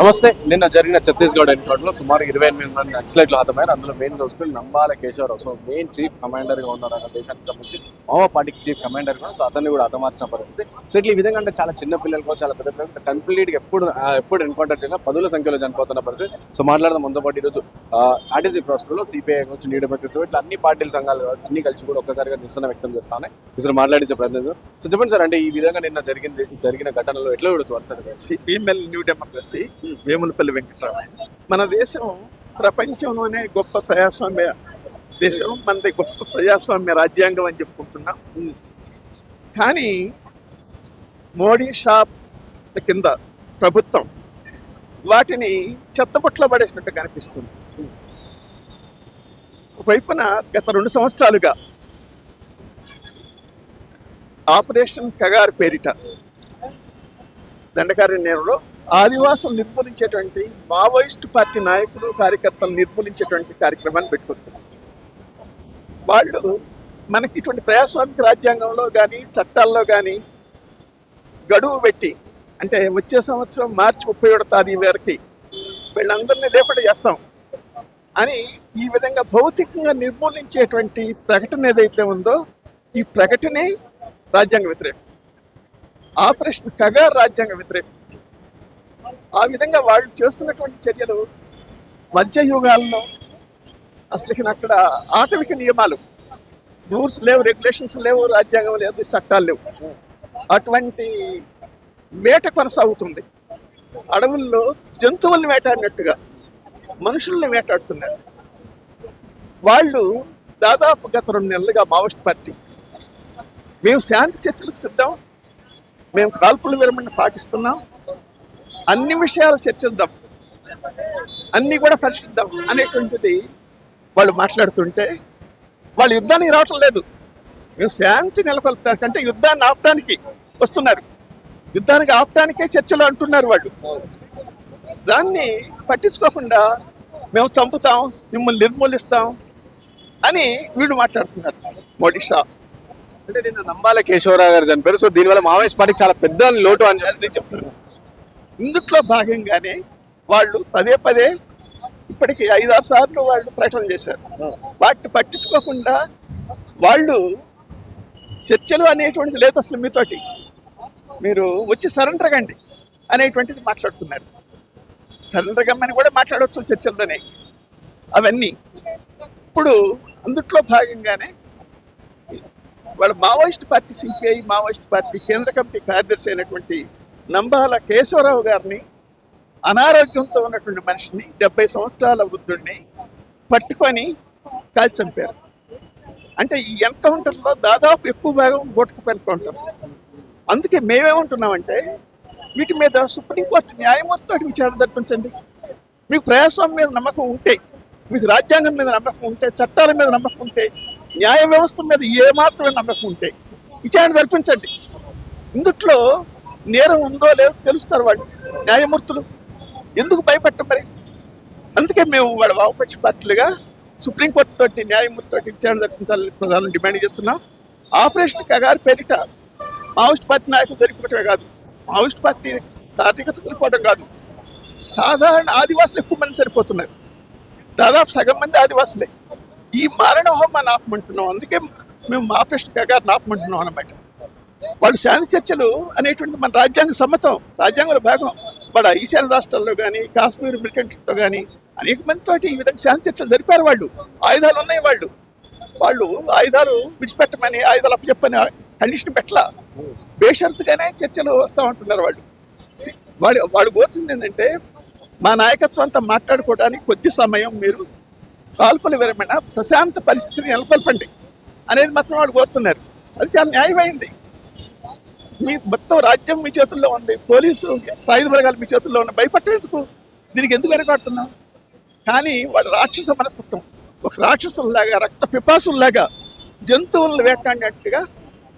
నమస్తే. నిన్న జరిగిన ఛత్తీస్గఢ్ ఎన్కౌంటర్లో సుమారు ఇరవై ఎనిమిది మంది నక్సలైట్లు హతమయ్యారు. అందులో మెయిన్ చూసుకుని Nambala Keshava Rao. So main chief కమాండర్గా ఉన్నారు అన్న దేశానికి సంబంధించి మావో పార్టీకి చీఫ్ కమాండర్ కూడా సో అతన్ని కూడా హతమార్చిన పరిస్థితి. సో ఇట్లా ఈ విధంగా అంటే చాలా చిన్న పిల్లలకు చాలా పెద్ద పిల్లలకు కంప్లీట్గా ఎప్పుడు ఎప్పుడు ఎన్కౌంటర్ చేసినా పదుల సంఖ్యలో చనిపోతున్న పరిస్థితి. సో మాట్లాడదాం ముందు పాటు ఈరోజు ఆర్టీసీ లో సిపిఐ గురించి నీ డెమోక్రసీ ఇట్లా అన్ని పార్టీల సంఘాలు అన్ని కలిసి కూడా ఒక్కసారిగా నిరసన వ్యక్తం చేస్తానే. ఇసలు మాట్లాడించే ప్రయత్నం. సో చెప్పండి సార్ అంటే ఈ విధంగా నిన్న జరిగింది జరిగిన ఘటనలో ఎట్లా చూడొచ్చు వరుసగా? Female new democracy Vemulapalli Venkataramaiah మన దేశం ప్రపంచంలోనే గొప్ప ప్రజాస్వామ్య దేశం మనది గొప్ప ప్రజాస్వామ్య రాజ్యాంగం అని చెప్పుకుంటున్నాం. కానీ మోడీ షాప్ కింద ప్రభుత్వం వాటిని చెత్తబుట్లో పడేసినట్టు కనిపిస్తుంది. వైపున గత రెండు సంవత్సరాలుగా ఆపరేషన్ కగారు పేరిట దండకారణ్యంలో ఆదివాసం నిర్మూలించేటువంటి మావోయిస్ట్ పార్టీ నాయకులు కార్యకర్తలు నిర్మూలించేటువంటి కార్యక్రమాన్ని పెట్టుకుంటారు. వాళ్ళు మనకి ఇటువంటి ప్రజాస్వామిక రాజ్యాంగంలో కానీ చట్టాల్లో కానీ గడువు పెట్టి అంటే వచ్చే సంవత్సరం మార్చి ముప్పై ఏడో తారీఖు వరకు వీళ్ళందరినీ లేపడి చేస్తాం అని ఈ విధంగా భౌతికంగా నిర్మూలించేటువంటి ప్రకటన ఏదైతే ఉందో ఈ ప్రకటనే రాజ్యాంగ వ్యతిరేకం. ఆపరేషన్ కగా రాజ్యాంగ వ్యతిరేకం. ఆ విధంగా వాళ్ళు చేస్తున్నటువంటి చర్యలు మధ్యయుగాల్లో అసలు అక్కడ ఆటవిక నియమాలు. రూల్స్ లేవు రెగ్యులేషన్స్ లేవు రాజ్యాంగం లేదు చట్టాలు లేవు. అటువంటి వేట కొనసాగుతుంది. అడవుల్లో జంతువుల్ని వేటాడినట్టుగా మనుషుల్ని వేటాడుతున్నారు. వాళ్ళు దాదాపు గత రెండు నెలలుగా మావోయిస్ట్ పార్టీ. మేము శాంతి చర్చలకు సిద్ధం. మేము కాల్పుల విరమణ పాటిస్తున్నాం. అన్ని విషయాలు చర్చిద్దాం. అన్ని కూడా పరిశీలిద్దాం అనేటువంటిది వాళ్ళు మాట్లాడుతుంటే వాళ్ళు యుద్ధానికి రావటం లేదు. మేము శాంతి నెలకొల్పడానికి అంటే యుద్ధాన్ని ఆపడానికి వస్తున్నారు. యుద్ధానికి ఆపడానికే చర్చలు అంటున్నారు వాళ్ళు. దాన్ని పట్టించుకోకుండా మేము చంపుతాం మిమ్మల్ని నిర్మూలిస్తాం అని వీళ్ళు మాట్లాడుతున్నారు. మోడీ షా అంటే నిన్న నంబాల కేశవరావు గారు చనిపోయారు సో దీనివల్ల మావోయిస్ట్ పార్టీకి చాలా పెద్ద లోటు అని నేను చెప్తున్నాను. ఇందుట్లో భాగంగానే వాళ్ళు పదే పదే ఇప్పటికి ఐదారు సార్లు వాళ్ళు ప్రకటన చేశారు. వాటిని పట్టించుకోకుండా వాళ్ళు చర్చలు అనేటువంటిది లేదు అసలు మీతోటి. మీరు వచ్చి సరెండర్ కండి అనేటువంటిది మాట్లాడుతున్నారు. సరెండర్ కమ్మని కూడా మాట్లాడవచ్చు చర్చల్లోనే. అవన్నీ. ఇప్పుడు అందుట్లో భాగంగానే వాళ్ళ Maoist party CPI Maoist party కేంద్ర కమిటీ కార్యదర్శి అయినటువంటి నంబాల కేశవరావు గారిని అనారోగ్యంతో ఉన్నటువంటి మనిషిని డెబ్బై సంవత్సరాల వృద్ధుడిని పట్టుకొని కాల్చి చంపారు. అంటే ఈ ఎన్కౌంటర్లో దాదాపు ఎక్కువ భాగం బోటుకు ఎన్కౌంటర్ అందుకే మేమేమంటున్నామంటే వీటి మీద సుప్రీంకోర్టు న్యాయమూర్తితో విచారణ జరిపించండి. మీకు ప్రజాస్వామ్యం మీద నమ్మకం ఉంటే మీకు రాజ్యాంగం మీద నమ్మకం ఉంటే చట్టాల మీద నమ్మకం ఉంటే న్యాయ వ్యవస్థ మీద ఏమాత్రమే నమ్మకం ఉంటే విచారణ జరిపించండి. ఇందుట్లో నేరం ఉందో లేదో తెలుస్తారు వాళ్ళు న్యాయమూర్తులు. ఎందుకు భయపడటం మరి? అందుకే మేము వాళ్ళ వామపక్ష పార్టీలుగా సుప్రీంకోర్టు తోటి న్యాయమూర్తి తోటి విచారణ జరిపించాలని ప్రధానం డిమాండ్ చేస్తున్నాం. ఆపరేషన్ కగారు పేరిట మావోయిస్ట్ పార్టీ నాయకులు దొరికిపోవటమే కాదు మావోయిస్ట్ పార్టీ కార్యకర్త దొరికిపోవడం కాదు. సాధారణ ఆదివాసులు ఎక్కువ మంది సరిపోతున్నారు. దాదాపు సగం మంది ఆదివాసులే. ఈ మారణ హోమాన్ని ఆపమంటున్నాం. అందుకే మేము ఆపరేషన్ కగారు ఆపమంటున్నాం అన్నమాట. వాళ్ళు శాంతి చర్చలు అనేటువంటిది మన రాజ్యాంగ సమ్మతం రాజ్యాంగంలో భాగం. వాళ్ళ ఈశాన్య రాష్ట్రాల్లో కానీ కాశ్మీర్ మిలిటెంట్లతో కానీ అనేక మందితో ఈ విధంగా శాంతి చర్చలు జరిపారు వాళ్ళు. ఆయుధాలు ఉన్నాయి వాళ్ళు. వాళ్ళు ఆయుధాలు విడిచిపెట్టమని ఆయుధాలు అప్పచెప్పని కండిషన్ పెట్టలా. బేషరతుగానే చర్చలు వస్తూ ఉంటున్నారు వాళ్ళు. సి- వాళ్ళు వాళ్ళు కోరుతుంది ఏంటంటే మా నాయకత్వం అంతా మాట్లాడుకోవడానికి కొద్ది సమయం మీరు కాల్పుల విరమణ ప్రశాంత పరిస్థితిని నెలకొల్పండి అనేది మాత్రం వాళ్ళు కోరుతున్నారు. అది చాలా న్యాయమైంది. మీ మొత్తం రాజ్యం మీ చేతుల్లో ఉంది. పోలీసు సాయుధ వర్గాలు మీ చేతుల్లో ఉన్న భయపట్టేందుకు? దీనికి ఎందుకు వెనకాడుతున్నాం కానీ వాళ్ళ రాక్షస మనస్తత్వం ఒక రాక్షసుల్లాగా రక్త పిపాసుల్లాగా జంతువులను వేటాడినట్టుగా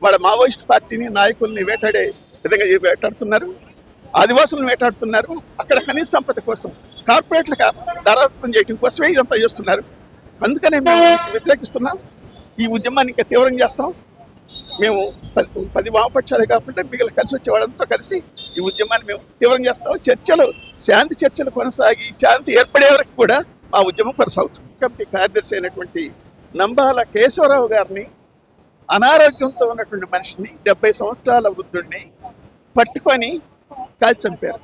వాళ్ళ మావోయిస్ట్ పార్టీని నాయకుల్ని వేటాడే విధంగా వేటాడుతున్నారు. ఆదివాసులను వేటాడుతున్నారు. అక్కడ ఖనిజ సంపద కోసం కార్పొరేట్లకు ధరాత్తం చేయడం కోసమే ఇదంతా చేస్తున్నారు. అందుకనే మేము వ్యతిరేకిస్తున్నాం. ఈ ఉద్యమాన్ని ఇంకా తీవ్రం చేస్తాం మేము పది పది వామపక్షాలే కాకుండా మిగిలిన కలిసి వచ్చే వాళ్ళంతా కలిసి ఈ ఉద్యమాన్ని మేము తీవ్రం చేస్తాం. చర్చలు శాంతి చర్చలు కొనసాగి శాంతి ఏర్పడే వరకు కూడా మా ఉద్యమం కొనసాగుతుంది. కమిటీ కార్యదర్శి అయినటువంటి నంబాల కేశవరావు గారిని అనారోగ్యంతో ఉన్నటువంటి మనిషిని డెబ్బై సంవత్సరాల వృద్ధుడిని పట్టుకొని కాల్చి చంపారు.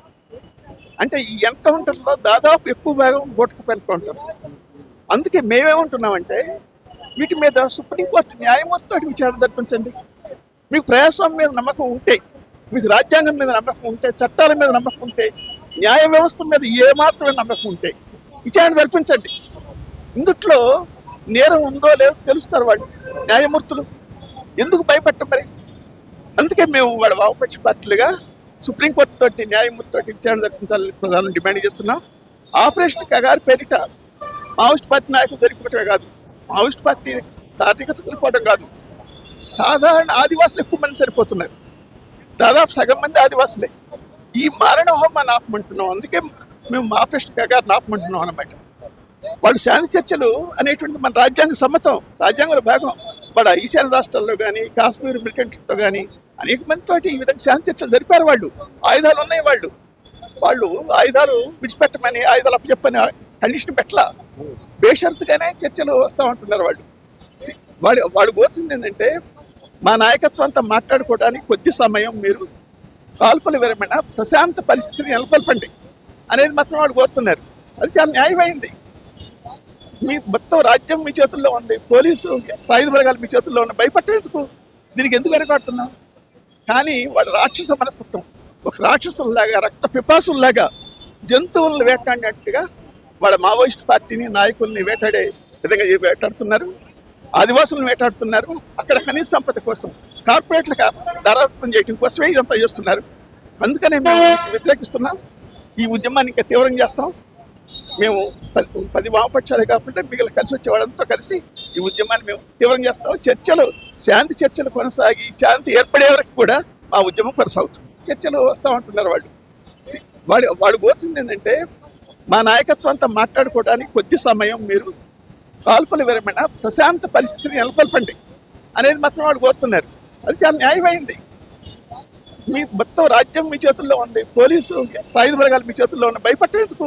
అంటే ఈ ఎన్కౌంటర్లో దాదాపు ఎక్కువ భాగం బోటుకు ఎన్కౌంటర్ అందుకే మేమేమంటున్నామంటే వీటి మీద సుప్రీంకోర్టు న్యాయమూర్తి విచారణ జరిపించండి. మీకు ప్రజాస్వామ్యం మీద నమ్మకం ఉంటే మీకు రాజ్యాంగం మీద నమ్మకం ఉంటే చట్టాల మీద నమ్మకం ఉంటే న్యాయ వ్యవస్థ మీద ఏమాత్రమే నమ్మకం ఉంటే విచారణ జరిపించండి. ఇందుట్లో నేరం ఉందో లేదో తెలుస్తారు వాళ్ళు న్యాయమూర్తులు. ఎందుకు భయపడటం మరి? అందుకే మేము వాళ్ళ వామపక్ష పార్టీలుగా సుప్రీంకోర్టు తోటి న్యాయమూర్తి తోటి విచారణ జరిపించాలని ప్రధానం డిమాండ్ చేస్తున్నాం. ఆపరేషన్ కగారు పేరిట మావోయిస్ట్ పార్టీ నాయకులు జరిపినట్టుగా కాదు మావోయిస్ట్ పార్టీ కార్యకర్త తెలిపోవడం కాదు. సాధారణ ఆదివాసులు ఎక్కువ మంది సరిపోతున్నారు. దాదాపు సగం మంది ఆదివాసులే. ఈ మారణ హోమాన్ని ఆపమంటున్నాం. అందుకే మేము మా ఆపరేషన్ కగారు ఆపమంటున్నాం అన్నమాట. వాళ్ళు శాంతి చర్చలు అనేటువంటిది మన రాజ్యాంగ సమ్మతం రాజ్యాంగంలో భాగం. వాళ్ళ ఈశాన్య రాష్ట్రాల్లో కానీ కాశ్మీర్ మిలిటెంట్లతో కానీ అనేక మందితో ఈ విధంగా శాంతి చర్చలు జరిపారు వాళ్ళు. ఆయుధాలు ఉన్నాయి వాళ్ళు. వాళ్ళు ఆయుధాలు విడిచిపెట్టమని ఆయుధాలు అప్పచెప్పని కండిషన్ పెట్టలా. బేషరతుగానే చర్చలు వస్తూ ఉంటున్నారు వాళ్ళు. వాడు వాడు కోరుతుంది ఏంటంటే మా నాయకత్వం అంతా మాట్లాడుకోవడానికి కొద్ది సమయం మీరు కాల్పుల విరమణ ప్రశాంత పరిస్థితిని నెలకొల్పండి అనేది మాత్రం వాళ్ళు కోరుతున్నారు. అది చాలా న్యాయమైంది. మీ మొత్తం రాజ్యం మీ చేతుల్లో ఉంది పోలీసు సాయుధ బలగాలు మీ చేతుల్లో ఉన్నాయి. భయపడటం ఎందుకు? దీనికి ఎందుకు వెనకాడుతున్నాం? కానీ వాళ్ళ రాక్షస మనస్తత్వం ఒక రాక్షసుల్లాగా రక్త పిపాసుల్లాగా జంతువులను వేటాడినట్టుగా వాళ్ళ మావోయిస్ట్ పార్టీని నాయకుల్ని వేటాడే విధంగా వేటాడుతున్నారు. ఆదివాసులను వేటాడుతున్నారు. అక్కడ ఖనిజ సంపద కోసం కార్పొరేట్లకు ధరాదత్తం చేయడం కోసమే ఇదంతా చేస్తున్నారు. అందుకనే మేము వ్యతిరేకిస్తున్నాం. ఈ ఉద్యమాన్ని ఇంకా తీవ్రం చేస్తాం మేము పది పది వామపక్షాలే కాకుండా మిగిలిన కలిసి వచ్చే వాళ్ళంతా కలిసి ఈ ఉద్యమాన్ని మేము తీవ్రం చేస్తాం చర్చలు శాంతి చర్చలు కొనసాగి శాంతి ఏర్పడే వరకు కూడా మా ఉద్యమం కొనసాగుతుంది. చర్చలు వస్తూ ఉంటున్నారు వాళ్ళు. వాళ్ళు వాళ్ళు కోరుతుంది ఏంటంటే మా నాయకత్వంతో మాట్లాడుకోవడానికి కొద్ది సమయం మీరు కాల్పులు విరమణ ప్రశాంత పరిస్థితిని నెలకొల్పండి అనేది మాత్రం వాళ్ళు కోరుతున్నారు. అది చాలా న్యాయమైంది. మీ మొత్తం రాజ్యం మీ చేతుల్లో ఉంది. పోలీసు సాయుధ వర్గాలు మీ చేతుల్లో ఉన్నాయి. భయపడటం ఎందుకు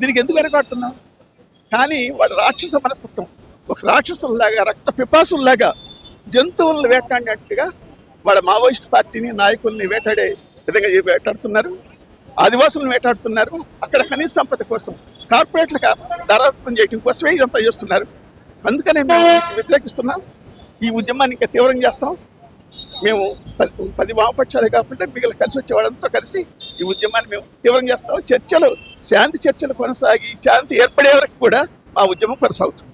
దీనికి ఎందుకు వెనకాడుతున్నాం? కానీ వాళ్ళ రాక్షస మనస్తత్వం ఒక రాక్షసుల్లాగా రక్త పిపాసుల్లాగా జంతువులను వేటాడినట్టుగా వాళ్ళ మావోయిస్ట్ పార్టీని నాయకుల్ని వేటాడే విధంగా వేటాడుతున్నారు. ఆదివాసులను వేటాడుతున్నారు. అక్కడ ఖనిజ సంపద కోసం కార్పొరేట్లకు ధరాదత్తం చేయడం కోసమే ఇదంతా చేస్తున్నారు. అందుకనే మేము వ్యతిరేకిస్తున్నాం. ఈ ఉద్యమాన్ని ఇంకా తీవ్రం చేస్తాం మేము పది పది వామపక్షాలే కాకుండా మిగిలిన కలిసి వచ్చే వాళ్ళంతా కలిసి ఈ ఉద్యమాన్ని మేము తీవ్రం చేస్తాం చర్చలు శాంతి చర్చలు కొనసాగి శాంతి ఏర్పడే వరకు కూడా మా ఉద్యమం కొనసాగుతుంది.